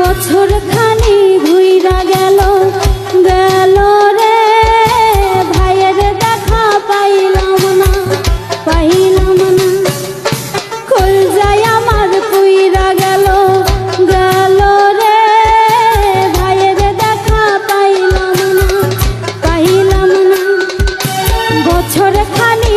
বছর খানি ঘুইরা গেল গেল রে। ভাইয়ের দেখা পাইলাম না পাইলাম না। খোল যায় আমার পুইরা গেল গেল রে। ভাইয়ের দেখা পাইলাম না পাইলাম না। বছর খানি